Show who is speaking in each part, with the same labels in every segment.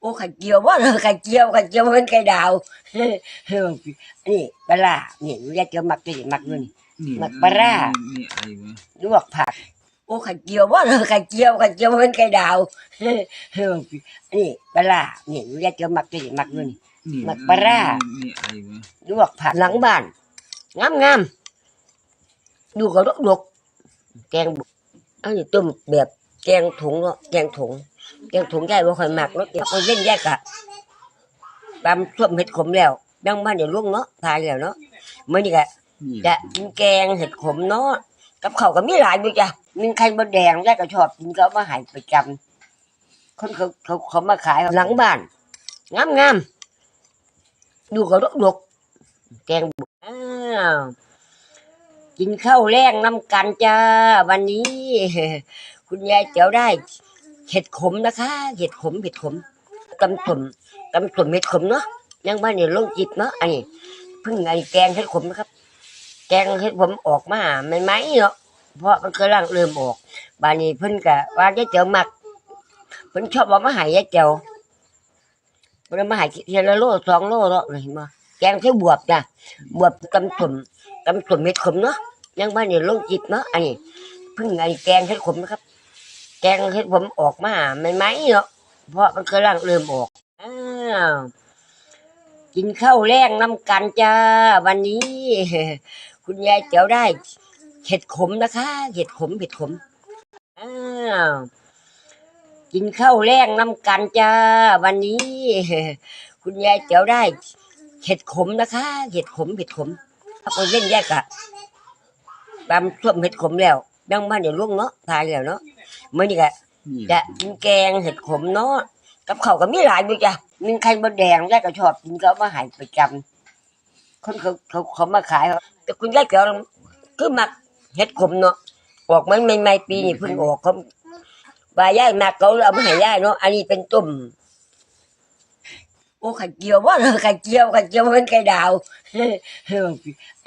Speaker 1: โอ้ไข่เจียวว่าเลยไข่เจียวไข่เจียวมันไข่ดาวเฮ้ยนี่ปลาร้านี่รู้ยายเจียวหมักตัวนี้หมักด้วยนี่
Speaker 2: นี่
Speaker 1: หมักปลาร้า
Speaker 2: นี่ไอ้เว้ย
Speaker 1: ลวกผัก โอ้ไข่เจียวว่าเลยไข่เจียวไข่เจียวมันไข่ดาวเฮ้ยนี่ปลาร้านี่รู้ยายเจียวหมักตัวนี้หมักด้วยนี่
Speaker 2: นี่
Speaker 1: หมักปลาร้า
Speaker 2: นี่ไอ้เว้ย
Speaker 1: ลวกผักหลังบ้านงามงามๆดูก็ดกดกๆแกงบุอันนี้ต้มแบบแกงถุงเนาะแกงถุง แกงถุงยายบ่ค่อยมักเนาะแกงคนเล่นยายกะตำส้มเห็ดขมแล้วดังบ้านเดี๋ยวลุงเนาะทานแล้วเนาะมื้อนี้ก็
Speaker 2: นี่
Speaker 1: จะกินแกงเห็ดขมเนาะกับข้าวก็มีหลายอยู่จ้ะมีไข่มดแดงยายก็ชอบกินก็เอามาใหายประจำคนเขาเขาเขามาขายหลังบ้านงามงามๆดูก็ดกดกๆแกงบุอ้าวกินข้าวแรงน้ำกันจ้า วันนี้ คุณยายเจียวได้ เห็ดขมนะคะ เห็ดขมเห็ดขมตำส้มตำส้มเห็ดขมเนาะยังบ้านเนี่ยลงจิตเนาะอันนี้เพิ่งไอ้แกงเห็ดขมนะครับ แกงเห็ดผมออกมาไม่ไหมเนาะเพราะมันกำลังเริ่มออกบ้านนี้เพิ่นกะว่ายายเจียวมักเพิ่นชอบเอามาหายยายเจียวเพิ่นมาหายเทียละโลสองโลเนาะเห็นบ่แกงใช้บวบจ้ะบวบตำส้มตำส้มเห็ดขมเนาะยังบ้านเนี่ยลงจิตเนาะอันนี้เพิ่งไอ้แกงเห็ดขมนะครับ แกงเห็ดผมออกมาไม่ไหมเนาะเพราะมันกำลังเริ่มออกอ้าวกินข้าวแรงน้ำกันจ้าวันนี้ คุณยายเจียวได้เห็ดขมนะคะเห็ดขมเห็ดขมอ้าวกินข้าวแรงน้ำกันจ้าวันนี้ คุณยายเจียวได้เห็ดขมนะคะเห็ดขมเห็ดขมถ้าคนเล่นแยกอะตามส้มเห็ดขมแล้วดังบ้านเดี๋ยวลุงเนาะทานแล้วเนาะ เมื่อนี้ก็
Speaker 2: นี่
Speaker 1: จะกินแกงเห็ดขมเนาะกับข้าวก็มีหลายอยู่จ้ะมีไข่มดแดงยายก็ชอบกินก็เอามาใหายประจำคนเขาเขาเขามาขายแต่คุณยายเกี่ยวคือมักเห็ดขมเนาะออกมันใหม่ๆปีนี้เพิ่งออกเขาว่ายายมักเขาเอามาให้ยายเนาะอันนี้เป็นต้มโอ้ไข่เจียวว่าเลยไข่เจียวไข่เจียวมันไข่ดาวเฮ้ย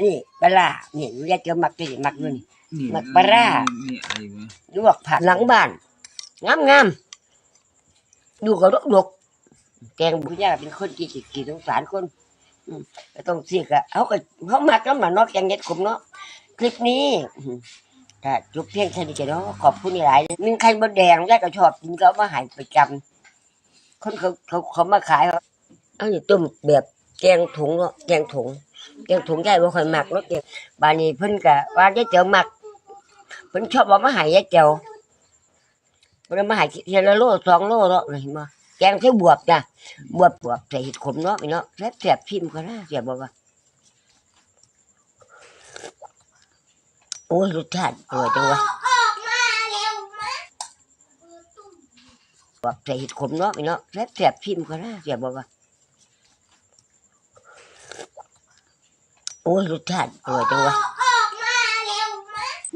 Speaker 1: นี่ปลาร้านี่ยายเจียวมักตัวนี้มักด้วยนี่
Speaker 2: นี่
Speaker 1: หมักปลาร้า
Speaker 2: นี่ไอ้เว้ย
Speaker 1: ลวกผักหลังบ้านงามงามๆดูก็ดกดกๆแกงบุญญาเป็นคนที่ขี้ขี้สงสารคนอืมก็ต้องเสียกะเขาก็เขามักแล้วมาเนาะแกงเห็ดขมเนาะคลิปนี้อืมถ้าจบเพียงแค่นี้ก็เนาะขอบคุณหลายๆหนึ่งไข่มดแดงยายก็ชอบกินก็เอามาใหายประจำคนเขาเขาเขามาขายเอาอยู่ต้มแบบแกงถุงเนาะแกงถุงแกงถุงยายบ่ค่อยมักเนาะแกงบานนี้เพิ่นก็ว่ายายเจียวมัก เพิ่นชอบเอามาหายยายเจียวเพิ่นมาหายเทียนละโลสองโลเนาะเห็นบ่แกงใช้บวบจ้ะบวบบวบใส่เห็ดขมเนาะพี่เนาะแซ่บแซ่บชิมก็น่าเสียบ่ว่าโอ้ยรสชาติอร่อยจังวะบวบใส่เห็ดขมเนาะพี่เนาะแซ่บแซ่บชิมก็น่าเสียบ่ว่าโอ้ยรสชาติอร่อยจังวะ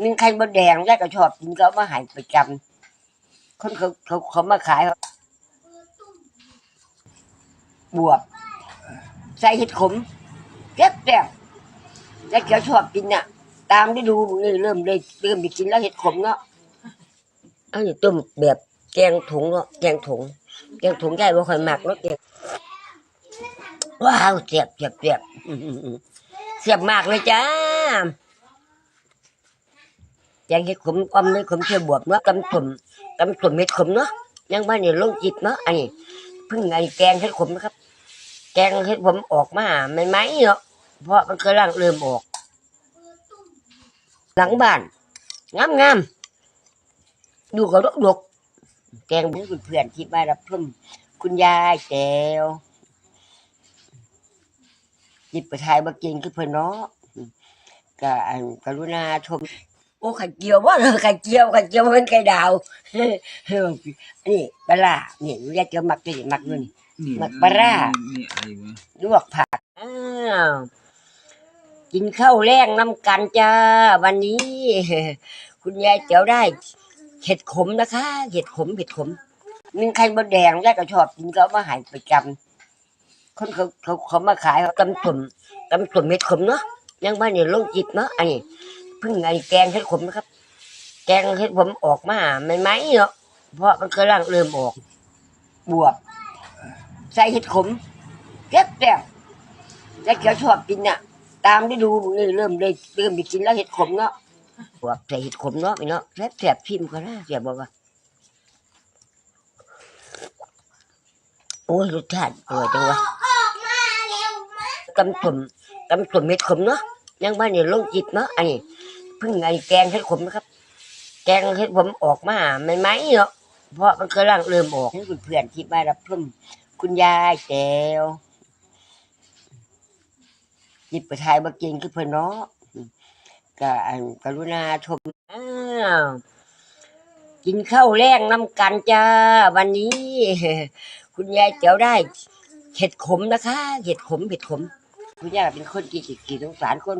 Speaker 1: มีไข่มดแดงยายก็ชอบกินก็เอามาใหายประจำคนเขาเขาเขามาขายบวบ ใส่เห็ดขมแซ่บแซ่บยายเขียวชอบกินน่ะ ตามได้ดูนี่เริ่มได้เริ่มได้กินแล้วเห็ดขมเนาะเอานี่ต้มแบบแกงถุงเนาะแกงถุงแกงถุงยายบ่ค่อยมักเนาะแกงว้าวเสียบเสียบเสียบอื้อหือเสียบมากเลยจ้า แกงเห็ดขมอมเม็ดขมเชื่อบวบเนาะตำส้มตำส้มเม็ดขมเนาะยังบ้านเนี่ยลงจิตเนาะอันนี้เพิ่งไอ้แกงเห็ดขมนะครับ แกงเห็ดผมออกมาไม่ไหมเนาะเพราะมันกำลังเริ่มออก หลังบ้านงามงามๆดูก็ดกดกๆแกงเพื่อนเพื่อนที่มานรับชมคุณยายแก้วหยิบไปทายมากินคือเพื่อนเนาะก็อันกรุณาชม โอ้ไข่เจียวว่าเลยไข่เจียวไข่เจียวมันไข่ดาวเฮ้ยนี่ปลาร้านี่ยายเจียวหมักตัวนี้หมักด้วยนี่
Speaker 2: นี่
Speaker 1: หมักปลาร้า
Speaker 2: นี่ไอ้เว้ย
Speaker 1: ลวกผักอ้าวกินข้าวแรงน้ำกันจ้าวันนี้ คุณยายเจียวได้เห็ดขมนะคะเห็ดขมเห็ดขมมีไข่มดแดงยายก็ชอบกินก็เอามาใหายประจำคนเขาเขาเขามาขายตำส้มตำส้มเห็ดขมเนาะยังบ้านเนี่ยลงจิตเนาะอันนี้ เพิ่งไอ้แกงเห็ดขมนะครับ แกงเห็ดผมออกมาไม่ไหมเนาะเพราะมันกำลังเริ่มออก บวบใส่เห็ดขมแซ่บแซ่บแล้วเขียวชอบกินน่ะตามได้ดูนี่เริ่มได้เริ่มได้กินแล้วเห็ดขมเนาะบวกใส่เห็ดขมเนาะพี่เนาะแซ่บแซ่บพิมพ์ก็น่าเสียบอกว่าโอ้ยรสชาติอร่อยจังวะกำสมกำสมเห็ดขมเนาะยังบ้านเนี่ยลงจิตเนาะอันนี้ เพิ่งไอ้แกงเห็ดขมนะครับ แกงเห็ดผมออกมาไม่ไหมเนาะเพราะมันกำลังเริ่มออกให้เพื่อนที่มานรับชมคุณยายแก้วหยิบไปทายมากินคือเพื่อนเนาะก็อันกรุณาชมอ้าวกินข้าวแรงน้ำกันจ้า วันนี้ คุณยายเจ๋วได้เห็ดขมนะคะ เห็ดขมเห็ดขม คุณยายเป็นคนกี่กี่สงสารคน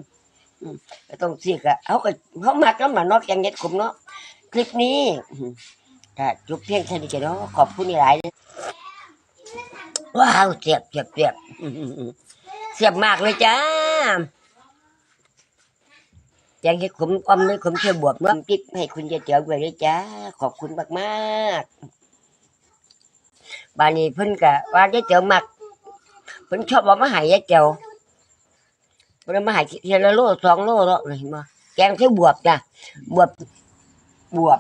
Speaker 1: ก็ต้องเสียกอะเขาก็เขามักแล้วมานอกแกงเห็ดขมเนาะคลิปนี้อืมก็จบเพียงแค่นี้กันเนาะขอบคุณหลายเลยว้าวเสียบเสียบเสียบเสียบมากเลยจ้าแกงเห็ดขมอมเลยขมเชื่อบวบเนาะคลิปให้คุณยายเจียวด้วยเลยจ้า ขอบคุณมากมากๆบานนี้เพิ่นกะว่ายายเจียวมักเพิ่นชอบเอามาใหายายเจีย วเพิ่นเอามาหายเทียละโลสองโลเนาะเห็นบ่แกงเชื่อบวบจ้ะบวบบวบ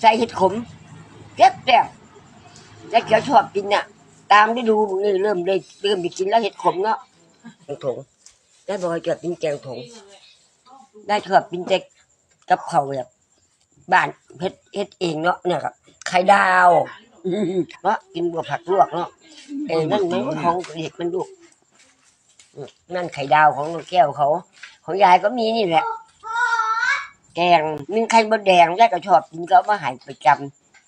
Speaker 1: ใส่เห็ดขมแซ่บแซ่บแล้วเขียวชอบกินน่ะ ตามได้ดูนี่เริ่มได้เริ่มได้กินแล้วเห็ดขมเนาะแกงถงได้บอกให้เกิดกินแกงถงได้ชอบกินแต่กับเขาแบบบ้านเฮ็ดเฮ็ดเองเนาะเนี่ยครับไข่ดาวเนาะกินบวบผักลวกเนาะเอ้นั่นมันของเด็กมันลูก นั่นไข่ดาวของน้องแก้วเขา ของยายก็มีนี่แหละ แกงนึ่งไข่มดแดงยายก็ชอบกินก็เอามาหายประจ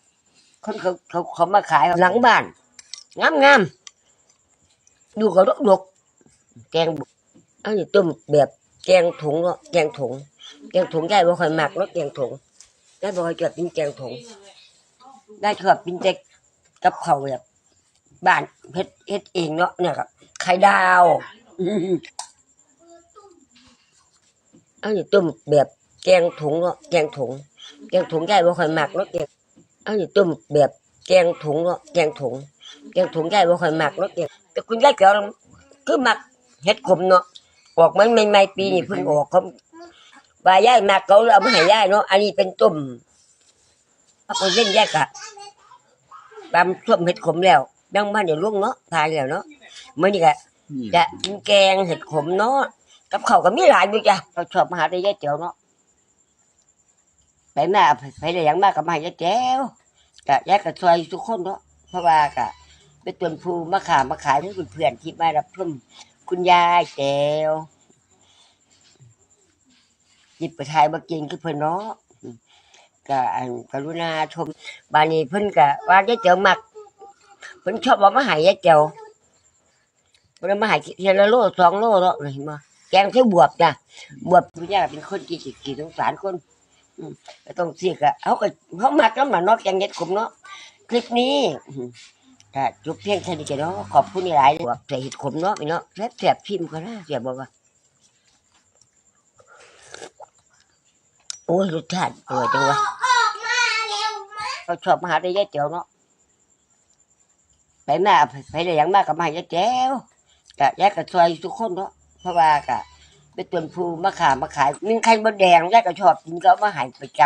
Speaker 1: ำคนเขาเขาเขามาขายหลังบ้านงามงามดูเขาดกดกแกงอันนี้ต้มแบบแกงถุงเนาะแกงถุงแกงถุงยายบ่ค่อยมักเนาะแกงถุงยายบ่ค่อยชอบกินแกงถุงได้ชอบกินแต่กับข้าวแบบบ้านเฮ็ดเฮ็ดเองเนาะเนี่ยครับไข่ดาว อืมอันนี้ต้มแบบแกงถุงเนาะแกงถุง แกงถุงยายบ่ค่อยมักเนาะแกงอันนี้ต้มแบบแกงถุงเนาะแกงถุง แกงถุงยายบ่ค่อยมักเนาะแกงแต่คุณยายเกี่ยวคือมักเฮ็ดขมเนาะออกมันใหม่ๆปีนี้เพิ่งออกเขาว่ายายมักเขาเลยเอามาให้ยายเนาะอันนี้เป็นต้มเอาไปเล่นยายกะตำส้มเห็ดขมแล้วยังบ้านเดี๋ยวลวงเนาะทานแล้วเนาะมื้อนี้ก็
Speaker 2: นี่
Speaker 1: จะกินแกงเห็ดขมเนาะกับข้าวก็มีหลายอยู่จ้ะเราชอบมาหาได้ยายเจียวเนาะไปมาไปได้หยังมากกับมาจะแจ้วกะยายกับซอยทุกคนเนาะเพราะว่ากะเป็นตัวนผู้มาขามาขายให้เพื่อนที่มารับชมคุณยายแจ้วหยิบไปทายมากินคือเพิ่นเนาะกะอันกรุณาชมบานนี้เพิ่นกะว่ายายเจียวมักเพิ่นชอบเอามาใหายยายเจียว เพิ่นเอามาใหายเทียละโลสองโลเนาะเห็นบ่แกงใช้บวบจ้ะบวบคุณยายเป็นคนกี่กี่สงสารคนก็ต้องเสียกอะเขาก็เขามักแล้วมานอกแกงเห็ดขมเนาะคลิปนี้อืมก็จบเพียงแค่นี้กันเนาะขอบคุณหลายๆเลยว่าใส่เห็ดขมเนาะพี่เนาะแซ่บแซ่บพิมพ์ก็น่าเสียบอกว่าโอ้ยรสชาติอร่อยจังวะเขาชอบมาหาได้ยายเจียวเนาะไปมาไปได้หยังมากกับมาให้ยายเจียว กะยายกับซอยทุกคนเนาะเพราะว่ากะเป็นตัวนผู้มาขามาขายนึ่งไข่มดแดงยายก็ชอบกินก็มาหายประจ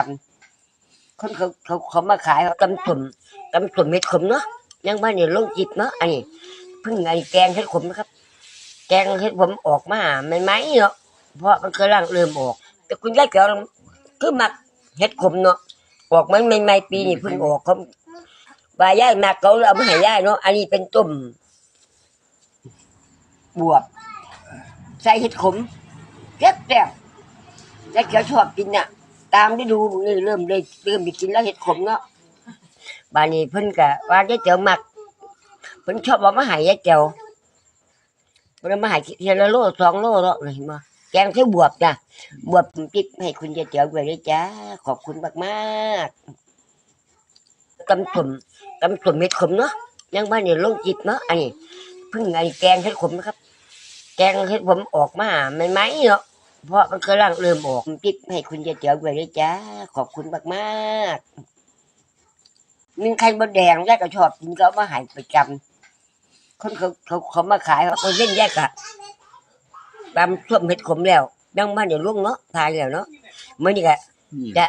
Speaker 1: ำคนเขาเขาเขามาขายเขากำสมกำสมเม็ดขมเนาะยังบ้านเนี่ยลงจิตเนาะอันนี้เพิ่งไอ้แกงเห็ดขมนะครับ แกงเห็ดผมออกมาไม่ไหมเนาะเพราะมันกำลังเริ่มออก แต่คุณยายเกี่ยวคือมักเห็ดขมเนาะออกมันใหม่ปีนี้เพิ่งออกเขาว่ายายมักเขาเอามาให้ยายเนาะอันนี้เป็นต้ม บวบ ใส่เห็ดขมแซ่บแซ่บแล้วเขียวชอบกินน่ะ ตามได้ดูนี่เริ่มได้เริ่มได้กินแล้วเห็ดขมเนาะบานนี้เพิ่นกะว่ายายเจียวมักเพิ่นชอบเอามาใหายยายเจียวเพิ่นเอามาใหายเทียละโลสองโลเนาะเห็นบ่แกงใช้บวบจ้ะบวบติ๊บให้คุณยายเจียวด้วยจ้าขอบคุณมากมากๆกำสมกำสมเม็ดขมเนาะยังบ้านเนี่ยลงจิตเนาะอันนี้เพิ่งไอ้แกงเห็ดขมนะครับ แกงเห็ดผมออกมาไม่ไหมเนาะเพราะมันกำลังเริ่มออกติ๊บให้คุณยายเจียวด้วยเลยจ้าขอบคุณมากมากๆนึ่งไข่มดแดงยายกก็ชอบกินก็เอามาหายประจำคนเขาเขาเขามาขายเขาก็เล่นแยกอะตามส้มเห็ดขมแล้วยังมาเดี๋ยวลุงเนาะทายแล้วเนาะเมื่อนี้ก็จะ